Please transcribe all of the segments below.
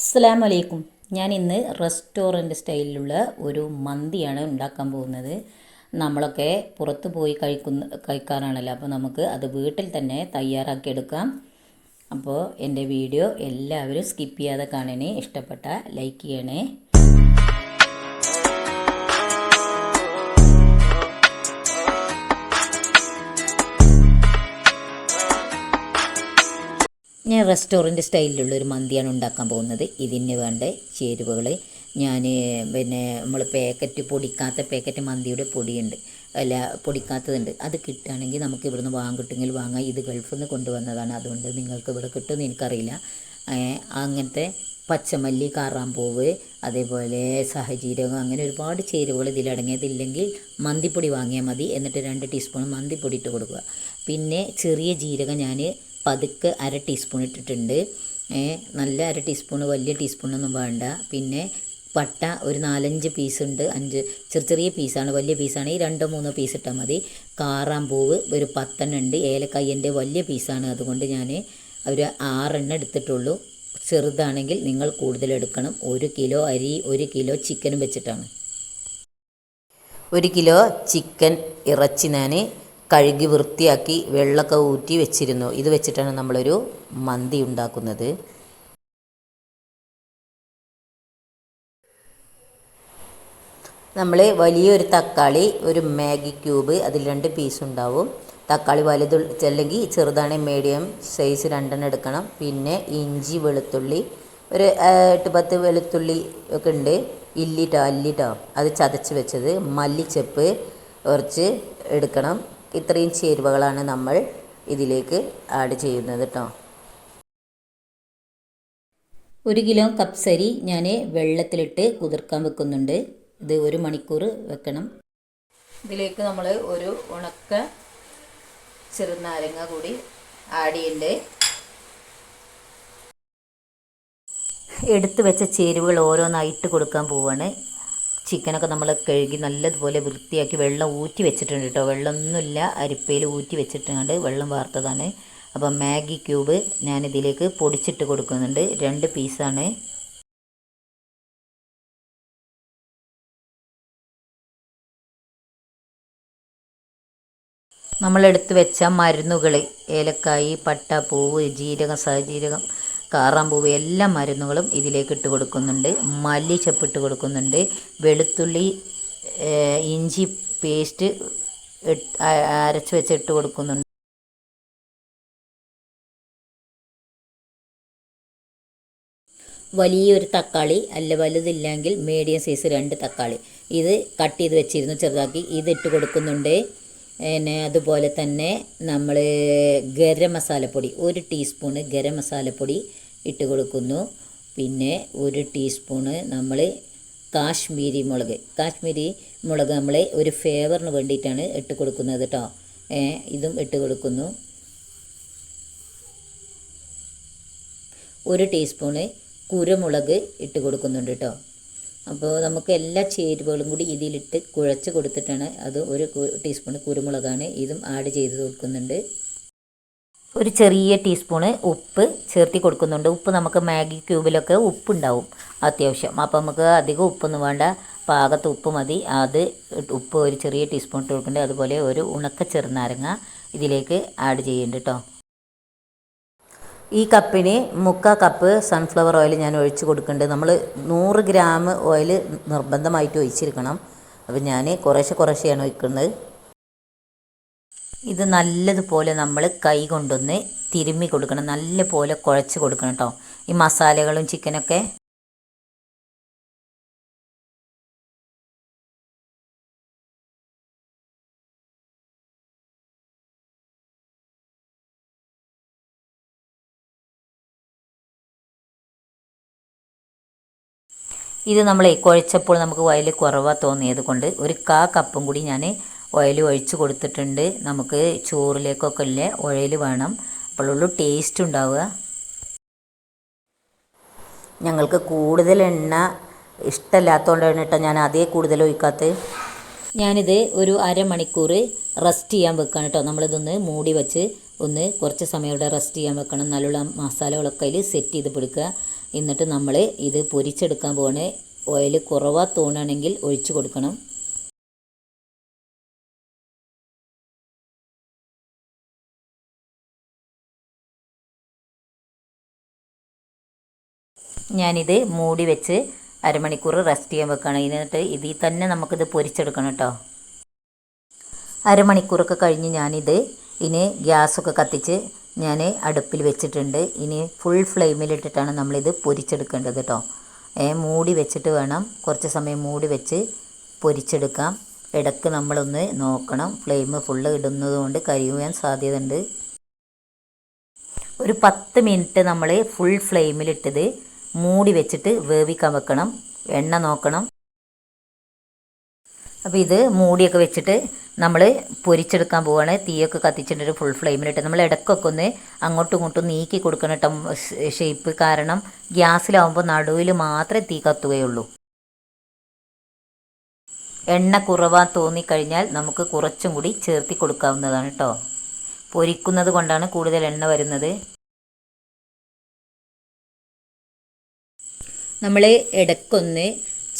അസ്സലാം വലൈക്കും ഞാൻ ഇന്ന് റെസ്റ്റോറന്റ് സ്റ്റൈലിലുള്ള ഒരു മന്തിയാണ് ഉണ്ടാക്കാൻ പോകുന്നത്. നമ്മളൊക്കെ പുറത്ത് പോയി കഴിക്കുന്ന കഴിക്കാറാണല്ലോ. അപ്പോൾ നമുക്ക് അത് വീട്ടിൽ തന്നെ തയ്യാറാക്കി എടുക്കാം അപ്പോൾ എന്റെ വീഡിയോ എല്ലാവരും സ്കിപ്പ് ചെയ്യാതെ കാണണേ. ഇഷ്ടപ്പെട്ട ലൈക്ക് ചെയ്യണേ. ഞാൻ റെസ്റ്റോറന്റ് സ്റ്റൈലിലുള്ളൊരു മന്തിയാണ് ഉണ്ടാക്കാൻ പോകുന്നത്. ഇതിന് വേണ്ട ചേരുവകൾ ഞാൻ പിന്നെ നമ്മൾ പാക്കറ്റ് പൊടിക്കാത്ത പാക്കറ്റ് മന്തിയുടെ പൊടിയുണ്ട്. അല്ല പൊടിക്കാത്തതുണ്ട്. അത് കിട്ടുകയാണെങ്കിൽ നമുക്ക് ഇവിടുന്ന് വാങ്ങാൻ കിട്ടുമെങ്കിൽ വാങ്ങാം. ഇത് ഗൾഫിൽ നിന്ന് കൊണ്ടുവന്നതാണ്. അതുകൊണ്ട് നിങ്ങൾക്ക് ഇവിടെ കിട്ടുമെന്ന് എനിക്കറിയില്ല. അങ്ങനത്തെ പച്ചമല്ലി കാറാമ്പൂവ് അതേപോലെ സഹജീരകം അങ്ങനെ ഒരുപാട് ചേരുവകൾ ഇതിലടങ്ങിയതില്ലെങ്കിൽ മന്തിപ്പൊടി വാങ്ങിയാൽ മതി. എന്നിട്ട് രണ്ട് ടീസ്പൂൺ മന്തിപ്പൊടി ഇട്ട് കൊടുക്കുക. പിന്നെ ചെറിയ ജീരകം ഞാൻ പതുക്കെ അര ടീസ്പൂൺ ഇട്ടിട്ടുണ്ട്. നല്ല അര ടീസ്പൂൺ വലിയ ടീസ്പൂണൊന്നും വേണ്ട. പിന്നെ പട്ട ഒരു നാലഞ്ച് പീസ് ഉണ്ട് അഞ്ച് ചെറിയ ചെറിയ പീസാണ് വലിയ പീസാണ് ഈ രണ്ടോ മൂന്നോ പീസ് ഇട്ടാൽ മതി. കാറാമ്പൂവ് ഒരു പത്തെണ്ണം ഉണ്ട്. ഏലക്കായന്റെ വലിയ പീസാണ് അതുകൊണ്ട് ഞാൻ ഒരു ആറെണ്ണം എടുത്തിട്ടുള്ളൂ. ചെറുതാണെങ്കിൽ നിങ്ങൾ കൂടുതൽ എടുക്കണം. ഒരു കിലോ അരി ഒരു കിലോ ചിക്കനും വെച്ചിട്ടാണ്. ഒരു കിലോ ചിക്കൻ ഇറച്ചി ഞാൻ കഴുകി വൃത്തിയാക്കി വെള്ളമൊക്കെ ഊറ്റി വെച്ചിരുന്നു. ഇത് വെച്ചിട്ടാണ് നമ്മളൊരു മന്തി ഉണ്ടാക്കുന്നത്. നമ്മൾ വലിയൊരു തക്കാളി ഒരു മാഗി ക്യൂബ് അതിൽ രണ്ട് പീസ് ഉണ്ടാവും. തക്കാളി വലുത് അല്ലെങ്കിൽ ചെറുതാണെങ്കിൽ മീഡിയം സൈസ് രണ്ടെണ്ണം എടുക്കണം. പിന്നെ ഇഞ്ചി വെളുത്തുള്ളി ഒരു എട്ട് പത്ത് വെളുത്തുള്ളി ഒക്കെ ഉണ്ട്. ഇല്ലിട്ടോ അല്ലിട്ടോ അത് ചതച്ച് വെച്ചത്. മല്ലിച്ചപ്പ് കുറച്ച് എടുക്കണം. ഇത്രയും ചേരുവകളാണ് നമ്മൾ ഇതിലേക്ക് ആഡ് ചെയ്യുന്നത് കേട്ടോ ഒരു കിലോ കപ്സരി ഞാൻ വെള്ളത്തിലിട്ട് കുതിർക്കാൻ വെക്കുന്നുണ്ട്. ഇത് ഒരു മണിക്കൂർ വെക്കണം. ഇതിലേക്ക് നമ്മൾ ഒരു ഉണക്ക ചെറുനാരങ്ങ കൂടി ആഡ് ചെയ്യണ്ടേ. എടുത്തു വെച്ച ചേരുവകൾ ഓരോന്നായിട്ട് കൊടുക്കാൻ പോവാണ്. ചിക്കനൊക്കെ നമ്മൾ കഴുകി നല്ലതുപോലെ വൃത്തിയാക്കി വെള്ളം ഊറ്റി വെച്ചിട്ടുണ്ട് കേട്ടോ. വെള്ളമൊന്നുമില്ല അരിപ്പയിൽ ഊറ്റി വെച്ചിട്ടുണ്ട് വെള്ളം വാർത്തതാണ്. അപ്പം മാഗി ക്യൂബ് ഞാനിതിലേക്ക് പൊടിച്ചിട്ട് കൊടുക്കുന്നുണ്ട്. രണ്ട് പീസാണ്. നമ്മളെടുത്ത് വെച്ച മരുന്നുകൾ ഏലക്കായി പട്ട പൂവ് ജീരകം സഹജീരകം കാറാമ്പൂവ് എല്ലാ മരുന്നുകളും ഇതിലേക്ക് ഇട്ട് കൊടുക്കുന്നുണ്ട്. മല്ലി ഇട്ട് കൊടുക്കുന്നുണ്ട്. വെളുത്തുള്ളി ഇഞ്ചി പേസ്റ്റ് അരച്ച് വെച്ച് ഇട്ട് കൊടുക്കുന്നുണ്ട്. വലിയൊരു തക്കാളി അല്ല വലുതില്ലെങ്കിൽ മീഡിയം സൈസ് രണ്ട് തക്കാളി. ഇത് കട്ട് ചെയ്ത് വെച്ചിരുന്നു ചെറുതാക്കി. ഇതിട്ട് കൊടുക്കുന്നുണ്ട്. പിന്നെ അതുപോലെ തന്നെ നമ്മൾ ഗരം മസാലപ്പൊടി ഒരു ടീസ്പൂണ് ഗരം മസാലപ്പൊടി ഇട്ട് കൊടുക്കുന്നു. പിന്നെ ഒരു ടീസ്പൂണ് നമ്മൾ കാശ്മീരി മുളക്. കാശ്മീരി മുളക് നമ്മൾ ഒരു ഫ്ലേവറിന് വേണ്ടിയിട്ടാണ് ഇട്ട് കൊടുക്കുന്നത് കേട്ടോ ഇതും ഇട്ട് കൊടുക്കുന്നു. ഒരു ടീസ്പൂണ് കുരുമുളക് ഇട്ട് കൊടുക്കുന്നുണ്ട് കേട്ടോ അപ്പോൾ നമുക്ക് എല്ലാ ചേരുവകളും കൂടി ഇതിലിട്ട് കുഴച്ച് കൊടുത്തിട്ടാണ് അത് ഒരു ടീസ്പൂൺ കുരുമുളകാണ് ഇതും ആഡ് ചെയ്ത് കൊടുക്കുന്നുണ്ട്. ഒരു ചെറിയ ടീസ്പൂണ് ഉപ്പ് ചേർത്തി കൊടുക്കുന്നുണ്ട്. ഉപ്പ് നമുക്ക് മാഗി ക്യൂബിലൊക്കെ ഉപ്പുണ്ടാവും അത്യാവശ്യം. അപ്പോൾ നമുക്ക് അധികം ഉപ്പൊന്നും വേണ്ട. പാകത്ത് ഉപ്പ് മതി. അത് ഉപ്പ് ഒരു ചെറിയ ടീസ്പൂൺ ഇട്ട് കൊടുക്കേണ്ടത് അതുപോലെ ഒരു ഉണക്ക ചെറുനാരങ്ങ ഇതിലേക്ക് ആഡ് ചെയ്യുന്നുണ്ട് കേട്ടോ ഈ കപ്പിന് മുക്കാൽ കപ്പ് സൺഫ്ലവർ ഓയിൽ ഞാൻ ഒഴിച്ച് കൊടുക്കുന്നുണ്ട്. നമ്മൾ നൂറ് ഗ്രാം ഓയിൽ നിർബന്ധമായിട്ട് ഒഴിച്ചിരിക്കണം. അപ്പോൾ ഞാൻ കുറേശ്ശെ കുറേശ്ശെയാണ് ഒഴിക്കുന്നത്. ഇത് നല്ലതുപോലെ നമ്മൾ കൈ കൊണ്ടൊന്ന് തിരുമ്മി കൊടുക്കണം. നല്ലപോലെ കുഴച്ച് കൊടുക്കണം കേട്ടോ ഈ മസാലകളും ചിക്കനൊക്കെ. ഇത് നമ്മൾ കുഴച്ചപ്പോൾ നമുക്ക് വയൽ കുറവാണ് തോന്നിയത് കൊണ്ട് ഒരു കാ കപ്പും കൂടി ഞാൻ ഓയിൽ ഒഴിച്ച് കൊടുത്തിട്ടുണ്ട്. നമുക്ക് ചോറിലേക്കൊക്കെ ഇല്ലേ ഓയിൽ വേണം. അപ്പോഴുള്ളൂ ടേസ്റ്റ് ഉണ്ടാവുക. ഞങ്ങൾക്ക് കൂടുതൽ എണ്ണ ഇഷ്ടമല്ലാത്തതുകൊണ്ടാണ് കേട്ടോ ഞാൻ അതേ കൂടുതൽ ഒഴിക്കാത്തത്. ഞാനിത് ഒരു അരമണിക്കൂർ റെസ്റ്റ് ചെയ്യാൻ വെക്കണം കേട്ടോ. നമ്മളിതൊന്ന് മൂടി വെച്ച് ഒന്ന് കുറച്ച് സമയം ഇവിടെ റെസ്റ്റ് ചെയ്യാൻ വെക്കണം. നല്ലുള്ള മസാലകളൊക്കെ അതിൽ സെറ്റ് ചെയ്ത് പിടിക്കുക എന്നിട്ട് നമ്മൾ ഇത് പൊരിച്ചെടുക്കാൻ പോകണേ ഓയിൽ കുറവാ തോന്നുകയാണെങ്കിൽ ഒഴിച്ച് കൊടുക്കണം. ഞാനിത് മൂടി വെച്ച് അരമണിക്കൂർ റെസ്റ്റ് ചെയ്യാൻ വെക്കുകയാണ് എന്നിട്ട് ഇതിൽ തന്നെ നമുക്കിത് പൊരിച്ചെടുക്കണം കേട്ടോ അരമണിക്കൂറൊക്കെ കഴിഞ്ഞ് ഞാനിത് ഇനി ഗ്യാസൊക്കെ കത്തിച്ച് ഞാൻ അടുപ്പിൽ വെച്ചിട്ടുണ്ട്. ഇനി ഫുൾ ഫ്ലെയിമിലിട്ടിട്ടാണ് നമ്മളിത് പൊരിച്ചെടുക്കേണ്ടത് കേട്ടോ മൂടി വെച്ചിട്ട് വേണം. കുറച്ച് സമയം മൂടി വെച്ച് പൊരിച്ചെടുക്കാം. ഇടയ്ക്ക് നമ്മളൊന്ന് നോക്കണം. ഫ്ലെയിം ഫുള്ള് ഇടുന്നത് കൊണ്ട് കരിയുവാൻ സാധ്യതയുണ്ട്. ഒരു പത്ത് മിനിറ്റ് നമ്മൾ ഫുൾ ഫ്ലെയിമിലിട്ടത് മൂടി വെച്ചിട്ട് വേവിക്കാൻ വെക്കണം. എണ്ണ നോക്കണം. അപ്പോൾ ഇത് മൂടിയൊക്കെ വെച്ചിട്ട് നമ്മൾ പൊരിച്ചെടുക്കാൻ പോവുകയാണ് തീയൊക്കെ കത്തിച്ചിട്ട് ഫുൾ ഫ്ലെയിമിലിട്ട് നമ്മൾ ഇടയ്ക്കൊക്കെ ഒന്ന് അങ്ങോട്ടും ഇങ്ങോട്ടും നീക്കി കൊടുക്കണം കേട്ടോ ഷേപ്പ് കാരണം ഗ്യാസിലാവുമ്പോൾ നടുവിൽ മാത്രമേ തീ കത്തുകയുള്ളൂ. എണ്ണ കുറവാൻ തോന്നിക്കഴിഞ്ഞാൽ നമുക്ക് കുറച്ചും കൂടി ചേർത്തി കൊടുക്കാവുന്നതാണ് കേട്ടോ പൊരിക്കുന്നത് കൊണ്ടാണ് കൂടുതൽ എണ്ണ വരുന്നത്. നമ്മൾ ഇടയ്ക്കൊന്ന്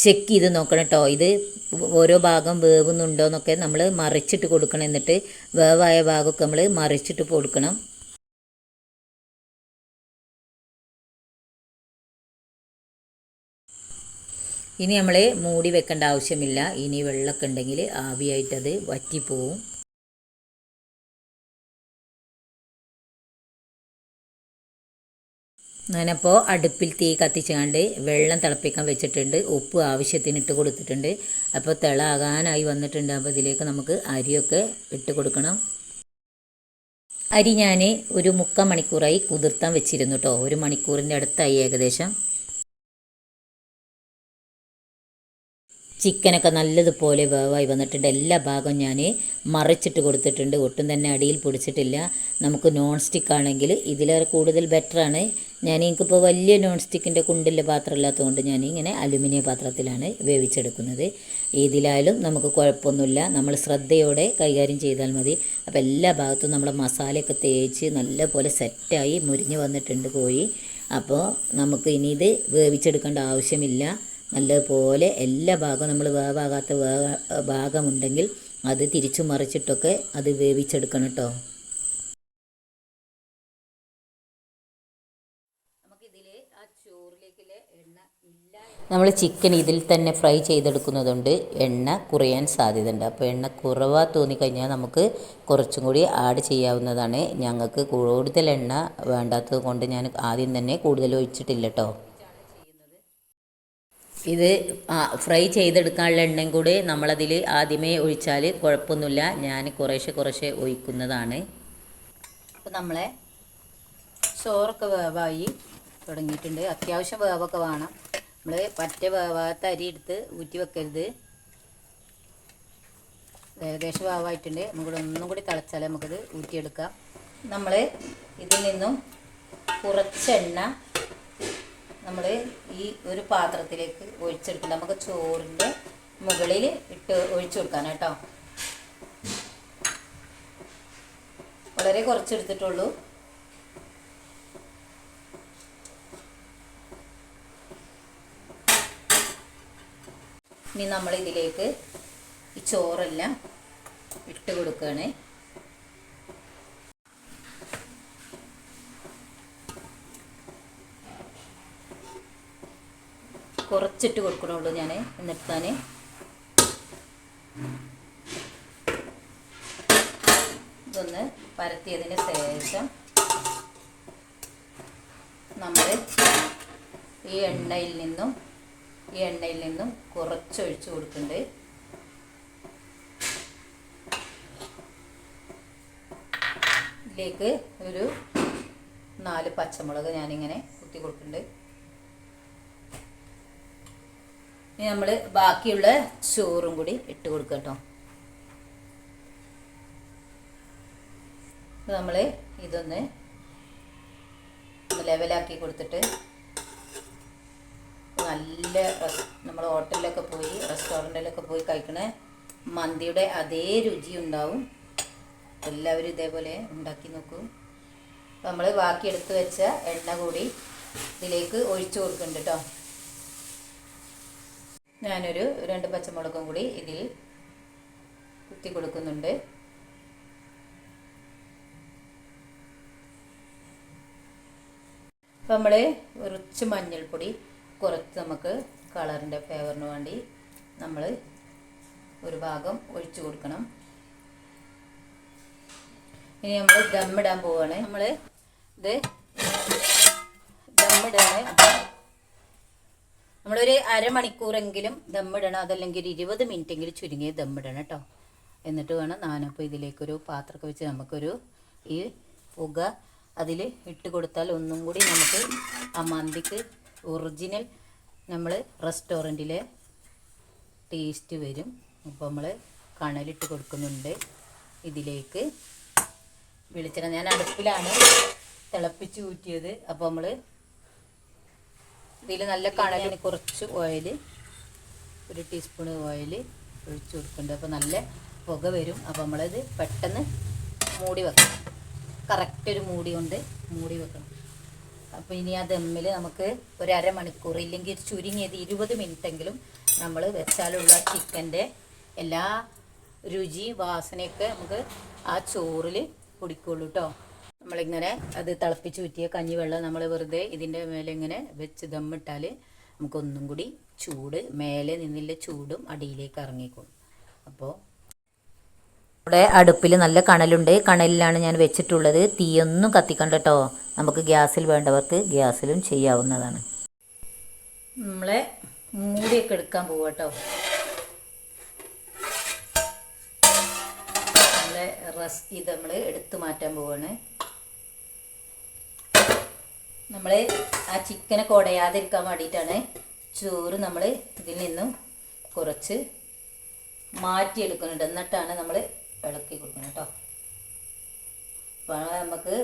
ചെക്ക് ചെയ്ത് നോക്കണം കേട്ടോ ഇത് ഓരോ ഭാഗം വേവുന്നുണ്ടോ എന്നൊക്കെ നമ്മൾ മറിച്ചിട്ട് കൊടുക്കണം. എന്നിട്ട് വേവായ ഭാഗമൊക്കെ നമ്മൾ മറിച്ചിട്ട് കൊടുക്കണം. ഇനി നമ്മൾ മൂടി വെക്കേണ്ട ആവശ്യമില്ല. ഇനി വെള്ളമൊക്കെ ഉണ്ടെങ്കിൽ ആവിയായിട്ടത് വറ്റിപ്പോവും. ഞാനപ്പോൾ അടുപ്പിൽ തീ കത്തിച്ചാണ്ട് വെള്ളം തിളപ്പിക്കാൻ വെച്ചിട്ടുണ്ട്. ഉപ്പ് ആവശ്യത്തിന് ഇട്ട് കൊടുത്തിട്ടുണ്ട്. അപ്പോൾ തിളാകാനായി വന്നിട്ടുണ്ട്. അപ്പോൾ ഇതിലേക്ക് നമുക്ക് അരിയൊക്കെ ഇട്ട് കൊടുക്കണം. അരി ഞാൻ ഒരു മുക്കാൽ മണിക്കൂറായി കുതിർത്താൻ വെച്ചിരുന്നു കേട്ടോ ഒരു മണിക്കൂറിന്റെ അടുത്തായി ഏകദേശം. ചിക്കനൊക്കെ നല്ലതുപോലെ വേവായി വന്നിട്ടുണ്ട്. എല്ലാ ഭാഗവും ഞാൻ മറിച്ചിട്ട് കൊടുത്തിട്ടുണ്ട്. ഒട്ടും തന്നെ അടിയിൽ പൊടിച്ചിട്ടില്ല. നമുക്ക് നോൺ സ്റ്റിക്ക് ആണെങ്കിൽ ഇതിലേറെ കൂടുതൽ ബെറ്ററാണ് ഞാൻ എനിക്കിപ്പോൾ വലിയ നോൺ സ്റ്റിക്കിന്റെ കുണ്ടിലെ പാത്രം ഇല്ലാത്തതുകൊണ്ട് ഞാൻ ഇങ്ങനെ അലുമിനിയം പാത്രത്തിലാണ് വേവിച്ചെടുക്കുന്നത്. ഏതിലായാലും നമുക്ക് കുഴപ്പമൊന്നുമില്ല. നമ്മൾ ശ്രദ്ധയോടെ കൈകാര്യം ചെയ്താൽ മതി. അപ്പോൾ എല്ലാ ഭാഗത്തും നമ്മൾ മസാലയൊക്കെ തേച്ച് നല്ലപോലെ സെറ്റായി മുരിഞ്ഞ് വന്നിട്ടുണ്ട് കോഴി. അപ്പോൾ നമുക്ക് ഇനി ഇത് വേവിച്ചെടുക്കേണ്ട ആവശ്യമില്ല. നല്ലതുപോലെ എല്ലാ ഭാഗവും നമ്മൾ വേവാകാത്ത വേവ ഭാഗമുണ്ടെങ്കിൽ അത് തിരിച്ചു മറിച്ചിട്ടൊക്കെ അത് വേവിച്ചെടുക്കണം കേട്ടോ. നമ്മൾ ചിക്കൻ ഇതിൽ തന്നെ ഫ്രൈ ചെയ്തെടുക്കുന്നതുകൊണ്ട് എണ്ണ കുറയാൻ സാധ്യതയുണ്ട്. അപ്പോൾ എണ്ണ കുറവാ തോന്നിക്കഴിഞ്ഞാൽ നമുക്ക് കുറച്ചും കൂടി ആഡ് ചെയ്യാവുന്നതാണ്. ഞങ്ങൾക്ക് കൂടുതൽ എണ്ണ വേണ്ടാത്തത് കൊണ്ട് ഞാൻ ആദ്യം തന്നെ കൂടുതൽ ഒഴിച്ചിട്ടില്ല കേട്ടോ. ഇത് ഫ്രൈ ചെയ്തെടുക്കാനുള്ള എണ്ണയും കൂടി നമ്മളതിൽ ആദ്യമേ ഒഴിച്ചാൽ കുഴപ്പമൊന്നുമില്ല. ഞാൻ കുറേശ്ശെ കുറേശ്ശെ ഒഴിക്കുന്നതാണ്. അപ്പോൾ നമ്മളെ ചോറൊക്കെ വേവായി തുടങ്ങിയിട്ടുണ്ട്. അത്യാവശ്യം വേവൊക്കെ വേണം. നമ്മൾ പറ്റ വേവാത്ത അരി എടുത്ത് ഊറ്റി വെക്കരുത്. ഏകദേശം വേവായിട്ടുണ്ട്. നമുക്ക് ഒന്നും കൂടി തിളച്ചാൽ നമുക്കിത് ഊറ്റിയെടുക്കാം. നമ്മൾ ഇതിൽ നിന്നും കുറച്ചെണ്ണ നമ്മൾ ഈ ഒരു പാത്രത്തിലേക്ക് ഒഴിച്ചെടുക്കണം നമുക്ക് ചോറിന്റെ മുകളിൽ ഇട്ട് ഒഴിച്ചു കൊടുക്കാൻ കേട്ടോ. വളരെ കുറച്ചെടുത്തിട്ടുള്ളൂ. ഇനി നമ്മൾ ഇതിലേക്ക് ഈ ചോറെല്ലാം ഇട്ട് കൊടുക്കുകയാണ് കുറച്ചിട്ട് കൊടുക്കണുള്ളൂ ഞാൻ എന്നിട്ട് ഞാൻ ഇതൊന്ന് പരത്തിയതിന് ശേഷം നമ്മൾ ഈ എണ്ണയിൽ നിന്നും ഈ എണ്ണയിൽ നിന്നും കുറച്ചൊഴിച്ച് കൊടുക്കുന്നുണ്ട്. ഇതിലേക്ക് ഒരു നാല് പച്ചമുളക് ഞാനിങ്ങനെ കുത്തി കൊടുക്കുന്നുണ്ട്. ഇനി നമ്മൾ ബാക്കിയുള്ള ചോറും കൂടി ഇട്ട് കൊടുക്കുക കേട്ടോ. നമ്മൾ ഇതൊന്ന് ലെവലാക്കി കൊടുത്തിട്ട് നല്ല നമ്മൾ ഹോട്ടലിലൊക്കെ പോയി റെസ്റ്റോറന്റിലൊക്കെ പോയി കഴിക്കണ മന്തിയുടെ അതേ രുചി ഉണ്ടാവും. എല്ലാവരും ഇതേപോലെ ഉണ്ടാക്കി നോക്കൂ. നമ്മൾ ബാക്കി എടുത്ത് വെച്ച എണ്ണ കൂടി ഇതിലേക്ക് ഒഴിച്ചു കൊടുക്കുന്നുണ്ട് കേട്ടോ. ഞാനൊരു രണ്ട് പച്ചമുളകും കൂടി ഇതിൽ കുത്തി കൊടുക്കുന്നുണ്ട്. അപ്പം നമ്മൾ കുറച്ച് മഞ്ഞൾപ്പൊടി കുറച്ച് നമുക്ക് കളറിന്റെ ഫ്ലേവറിന് വേണ്ടി നമ്മൾ ഒരു ഭാഗം ഒഴിച്ചു കൊടുക്കണം. ഇനി നമ്മൾ ദമ്മിടാൻ പോവാണ്. നമ്മൾ ഇത് ദമ്മിടാണ് നമ്മളൊരു അരമണിക്കൂറെങ്കിലും ദമ്മിടണം അതല്ലെങ്കിൽ ഇരുപത് മിനിറ്റെങ്കിലും ചുരുങ്ങിയ ദമ്മിടണം കേട്ടോ. എന്നിട്ട് വേണം ഞാനപ്പോൾ ഇതിലേക്കൊരു പാത്രമൊക്കെ വെച്ച് നമുക്കൊരു ഈ പുക അതിൽ ഇട്ട് കൊടുത്താൽ ഒന്നും കൂടി നമുക്ക് ആ മന്തിക്ക് ഒറിജിനൽ നമ്മൾ റെസ്റ്റോറന്റിലെ ടേസ്റ്റ് വരും. അപ്പോൾ നമ്മൾ കണലിട്ട് കൊടുക്കുന്നുണ്ട്. ഇതിലേക്ക് വെളിച്ചെണ്ണ. ഞാൻ അടുപ്പിലാണ് തിളപ്പിച്ച് ഊറ്റിയത്. അപ്പോൾ നമ്മൾ ഇതിൽ നല്ല കണലിന് കുറച്ച് ഓയിൽ ഒരു ടീസ്പൂൺ ഓയിൽ ഒഴിച്ചു കൊടുക്കുന്നുണ്ട്. അപ്പോൾ നല്ല പുക വരും. അപ്പോൾ നമ്മളത് പെട്ടെന്ന് മൂടി വെക്കണം. കറക്റ്റ് ഒരു മൂടി കൊണ്ട് മൂടി വെക്കണം. അപ്പോൾ ഇനി ആ ദമ്മിൽ നമുക്ക് ഒരു അരമണിക്കൂർ ഇല്ലെങ്കിൽ ചുരുങ്ങിയത് ഇരുപത് മിനിറ്റെങ്കിലും നമ്മൾ വെച്ചാലുള്ള ചിക്കന്റെ എല്ലാ രുചി വാസനയൊക്കെ നമുക്ക് ആ ചോറിൽ കുടിക്കുള്ളൂ കേട്ടോ നമ്മളിങ്ങനെ അത് തിളപ്പിച്ച് ഊറ്റിയ കഞ്ഞിവെള്ളം നമ്മൾ വെറുതെ ഇതിന്റെ മേലെ ഇങ്ങനെ വെച്ച് ദമ്മിട്ടാൽ നമുക്കൊന്നും കൂടി ചൂട് മേലെ നിന്നില്ല ചൂടും അടിയിലേക്ക് ഇറങ്ങിക്കോളും. അപ്പോൾ ഇവിടെ അടുപ്പിൽ നല്ല കണലുണ്ട്. കണലിലാണ് ഞാൻ വെച്ചിട്ടുള്ളത്. തീയൊന്നും കത്തിക്കണ്ട കേട്ടോ നമുക്ക് ഗ്യാസിൽ വേണ്ടവർക്ക് ഗ്യാസിലും ചെയ്യാവുന്നതാണ്. നമ്മളെ മൂടിയൊക്കെ എടുക്കാൻ പോവാ കേട്ടോ നമ്മളെ റസ് ഇത് നമ്മൾ എടുത്തു മാറ്റാൻ പോവാണ്. നമ്മൾ ആ ചിക്കനെ ഉടയാതിരിക്കാൻ വേണ്ടിയിട്ടാണ് ചോറ് നമ്മൾ ഇതിൽ നിന്നും കുറച്ച് മാറ്റിയെടുക്കുന്നുണ്ട്. എന്നിട്ടാണ് നമ്മൾ ഇളക്കി കൊടുക്കുന്നത് കേട്ടോ. അപ്പോൾ നമുക്ക്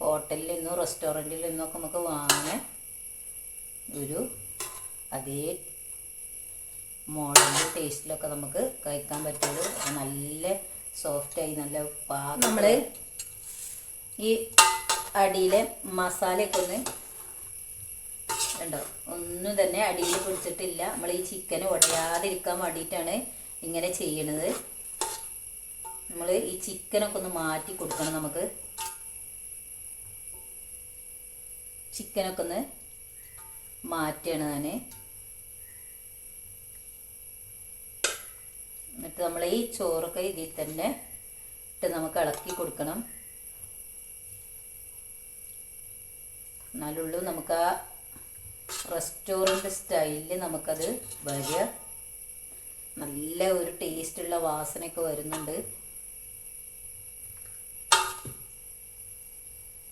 ഹോട്ടലിൽ നിന്നും റെസ്റ്റോറന്റിൽ നിന്നൊക്കെ നമുക്ക് വാങ്ങാൻ ഒരു അതേ മോഡലിന്റെ ടേസ്റ്റിലൊക്കെ നമുക്ക് കഴിക്കാൻ പറ്റുള്ളൂ. നല്ല സോഫ്റ്റായി നല്ല പാകം നമ്മൾ ഈ അടിയിലെ മസാലയൊക്കെ ഒന്ന് ഉണ്ടോ ഒന്നും തന്നെ അടിയിൽ പിടിച്ചിട്ടില്ല. നമ്മൾ ഈ ചിക്കൻ ഉടയാതിരിക്കാൻ വേണ്ടിയിട്ടാണ് ഇങ്ങനെ ചെയ്യണത്. നമ്മൾ ഈ ചിക്കനൊക്കെ ഒന്ന് മാറ്റി കൊടുക്കണം നമുക്ക്. ചിക്കനൊക്കെ ഒന്ന് മാറ്റുകയാണ് ഞാൻ എന്നിട്ട് നമ്മൾ ഈ ചോറൊക്കെ ഇതിൽ തന്നെ ഇട്ട് നമുക്ക് ഇളക്കി കൊടുക്കണം. എന്നാലുള്ളൂ നമുക്ക് ആ റെസ്റ്റോറന്റ് സ്റ്റൈലിൽ നമുക്കത് വരിക. നല്ല ഒരു ടേസ്റ്റുള്ള വാസനയൊക്കെ വരുന്നുണ്ട്.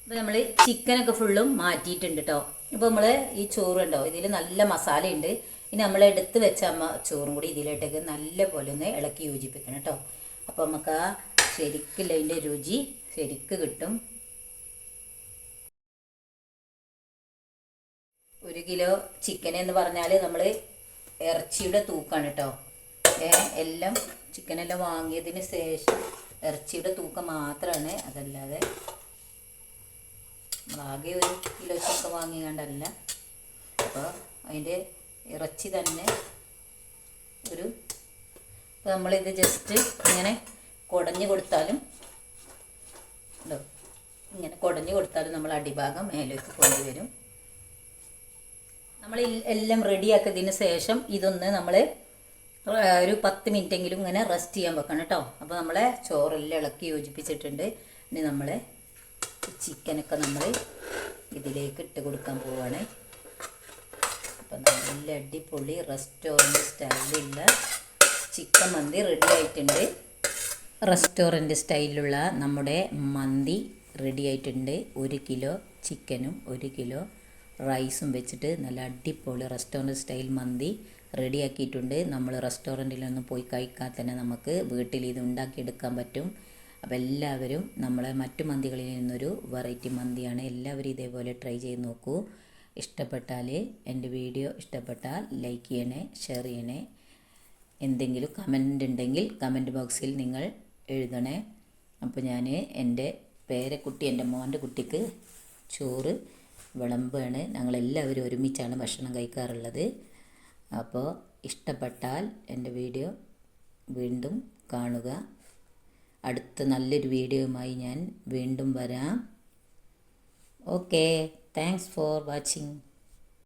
അപ്പോൾ നമ്മൾ ചിക്കനൊക്കെ ഫുള്ളും മാറ്റിയിട്ടുണ്ട് കേട്ടോ ഇപ്പോൾ നമ്മൾ ഈ ചോറ് ഉണ്ടോ ഇതിൽ നല്ല മസാലയുണ്ട്. ഇനി നമ്മൾ എടുത്ത് വെച്ച അമ്മ ചോറും കൂടി ഇതിലോട്ടേക്ക് നല്ല പോലെ ഒന്ന് ഇളക്കി യോജിപ്പിക്കണം കേട്ടോ അപ്പോൾ നമുക്ക് ആ ശരിക്കുള്ള അതിന്റെ രുചി ശരിക്ക് കിട്ടും. ഒരു കിലോ ചിക്കൻ എന്ന് പറഞ്ഞാൽ നമ്മൾ ഇറച്ചിയുടെ തൂക്കാണ് കേട്ടോ എല്ലാം ചിക്കനെല്ലാം വാങ്ങിയതിന് ശേഷം ഇറച്ചിയുടെ തൂക്കം മാത്രമാണ് അതല്ലാതെ ആകെ ഒരു കിലോ ചിക്കൻ വാങ്ങിയാണ്ടല്ല അപ്പോൾ അതിന്റെ ഇറച്ചി തന്നെ ഒരു അപ്പോൾ നമ്മളിത് ജസ്റ്റ് ഇങ്ങനെ കുടഞ്ഞു കൊടുത്താലും ഇങ്ങനെ കുടഞ്ഞു കൊടുത്താലും നമ്മൾ അടിഭാഗം മേലേക്ക് കൊണ്ടുവരും. നമ്മൾ എല്ലാം റെഡിയാക്കിയതിന് ശേഷം ഇതൊന്ന് നമ്മൾ ഒരു പത്ത് മിനിറ്റെങ്കിലും ഇങ്ങനെ റെസ്റ്റ് ചെയ്യാൻ വെക്കണം കേട്ടോ. അപ്പോൾ നമ്മളെ ചോറെല്ലാം ഇളക്കി യോജിപ്പിച്ചിട്ടുണ്ട്. ഇനി നമ്മൾ ചിക്കനൊക്കെ നമ്മൾ ഇതിലേക്ക് ഇട്ട് കൊടുക്കാൻ പോവാണ്. അപ്പം നല്ല അടിപൊളി റെസ്റ്റോറന്റ് സ്റ്റൈലുള്ള ചിക്കൻ മന്തി റെഡി ആയിട്ടുണ്ട്. റെസ്റ്റോറന്റ് സ്റ്റൈലുള്ള നമ്മുടെ മന്തി റെഡി ആയിട്ടുണ്ട്. ഒരു കിലോ ചിക്കനും ഒരു കിലോ റൈസും വെച്ചിട്ട് നല്ല അടിപൊളി റെസ്റ്റോറന്റ് സ്റ്റൈൽ മന്തി റെഡിയാക്കിയിട്ടുണ്ട്. നമ്മൾ റെസ്റ്റോറന്റിലൊന്നും പോയി കഴിക്കാൻ തന്നെ നമുക്ക് വീട്ടിൽ ഇത് ഉണ്ടാക്കിയെടുക്കാൻ പറ്റും. അപ്പോൾ എല്ലാവരും നമ്മളെ മറ്റു മന്തികളിൽ നിന്നൊരു വെറൈറ്റി മന്തിയാണ് എല്ലാവരും ഇതേപോലെ ട്രൈ ചെയ്ത് നോക്കൂ. ഇഷ്ടപ്പെട്ടാൽ എന്റെ വീഡിയോ ഇഷ്ടപ്പെട്ടാൽ ലൈക്ക് ചെയ്യണേ ഷെയർ ചെയ്യണേ. എന്തെങ്കിലും കമന്റ് ഉണ്ടെങ്കിൽ കമന്റ് ബോക്സിൽ നിങ്ങൾ എഴുതണേ. അപ്പോൾ ഞാൻ എന്റെ പേരക്കുട്ടി എന്റെ മോന്റെ കുട്ടിക്ക് ചോറ് വിളമ്പാണ്. ഞങ്ങളെല്ലാവരും ഒരുമിച്ചാണ് ഭക്ഷണം കഴിക്കാറുള്ളത്. അപ്പോൾ ഇഷ്ടപ്പെട്ടാൽ എന്റെ വീഡിയോ വീണ്ടും കാണുക. അടുത്ത നല്ലൊരു വീഡിയോയുമായി ഞാൻ വീണ്ടും വരാം. Okay thanks for watching